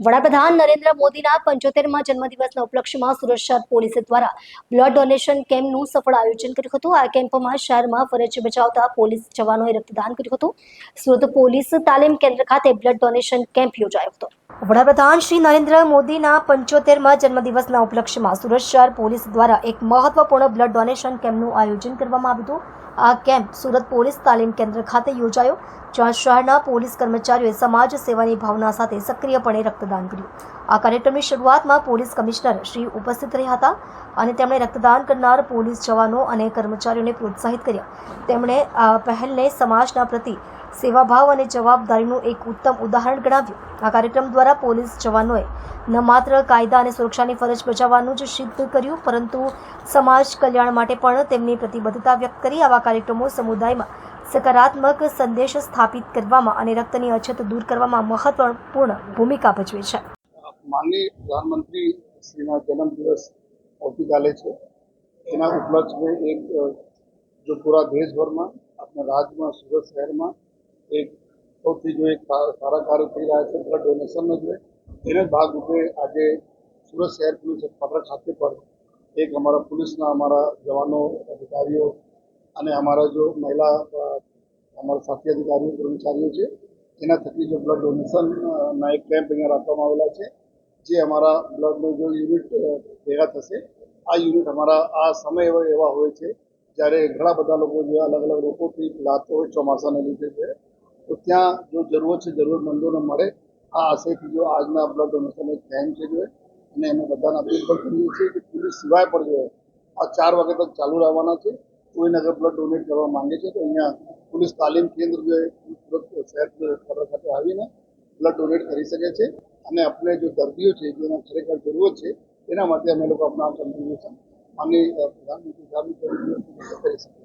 વડાપ્રધાન નરેન્દ્ર મોદીના પંચોતેરમાં જન્મદિવસના ઉપલક્ષ્યમાં સુરત શહેર પોલીસ દ્વારા બ્લડ ડોનેશન કેમ્પનું સફળ આયોજન કર્યું હતું. આ કેમ્પમાં શહેરમાં ફરજ બજાવતા પોલીસ જવાનોએ રક્તદાન કર્યું હતું. સુરત પોલીસ તાલીમ કેન્દ્ર ખાતે બ્લડ ડોનેશન કેમ્પ યોજાયો હતો. વડાપ્રધાન શ્રી નરેન્દ્ર મોદીના પંચોતેરમાં જન્મદિવસના ઉપલક્ષ્યમાં સુરત શહેર પોલીસ દ્વારા એક મહત્વપૂર્ણ બ્લડ ડોનેશન કેમ્પનું આયોજન કરવામાં આવ્યું હતું. આ કેમ્પ સુરત પોલીસ તાલીમ કેન્દ્ર ખાતે યોજાયો, જ્યાં શહેરના પોલીસ કર્મચારીઓએ સમાજ સેવાની ભાવના સાથે સક્રિયપણે રક્તદાન કર્યું. આ કાર્યક્રમની શરૂઆતમાં પોલીસ કમિશનર શ્રી ઉપસ્થિત રહ્યા હતા અને તેમણે રક્તદાન કરનાર પોલીસ જવાનો અને કર્મચારીઓને પ્રોત્સાહિત કર્યા. તેમણે આ પહેલને સમાજના પ્રતિ સેવાભાવ અને જવાબદારીનું એક ઉત્તમ ઉદાહરણ ગણાવ્યું. આ કાર્યક્રમ દ્વારા પોલીસ જવાનોએ ન માત્ર કાયદા અને સુરક્ષાની ફરજ બજાવવાનું જ સિદ્ધ કર્યું, પરંતુ સમાજ કલ્યાણ માટે પણ તેમની પ્રતિબદ્ધતા વ્યક્ત કરી આવા કાર્યક્રમો સમુદાયમાં સકારાત્મક સંદેશ સ્થાપિત કરવામાં અને રક્તની અછત દૂર કરવામાં મહત્વપૂર્ણ ભૂમિકા ભજવે છે. માનનીય પ્રધાનમંત્રી શ્રીના જન્મદિવસ આવતીકાલે છે. એના ઉપલક્ષમાં એક જો પૂરા દેશભરમાં, આપણા રાજ્યમાં, સુરત શહેરમાં એક સૌથી જો એક સારા કાર્ય થઈ રહ્યા છે બ્લડ ડોનેશનનો જોઈએ. એને ભાગરૂપે આજે સુરત શહેર પોલીસ હેડક્વાર્ટર ખાતે પર એક અમારા પોલીસના અમારા જવાનો અધિકારીઓ અને અમારા જો મહિલા અમારા સાથી અધિકારીઓ, કર્મચારીઓ છે, એના થકી જો બ્લડ ડોનેશનના એક કેમ્પ અહીંયા રાખવામાં આવેલા છે, જે અમારા બ્લડનો જો યુનિટ ભેગા થશે, આ યુનિટ અમારા, આ સમય એવા એવા હોય છે, જ્યારે ઘણા બધા લોકો જે અલગ અલગ રોગોથી પીડાતો હોય ચોમાસાને લીધે છે તો ત્યાં જો જરૂરત છે જરૂરતમંદોને મળે. આ આશયથી જો આજના બ્લડ ડોનેશન એક ફેન છે જો અને એને બધાને અપીલ પણ કરીએ છીએ કે પોલીસ સિવાય પણ જો આ ચાર વાગે તક ચાલુ રહેવાના છે કોઈને અગર બ્લડ ડોનેટ કરવા માંગે છે, તો અહીંયા પોલીસ તાલીમ કેન્દ્ર જોઈએ સુરત શહેર ખાતે આવીને બ્લડ ડોનેટ કરી શકે છે. અને આપણે જો દર્દીઓ છે, જેને ખરેખર જરૂરત છે, એના માટે અમે લોકો આપણા કોન્ટ્રીબ્યુશન માનની પ્રધાનમંત્રી કરી શકીએ.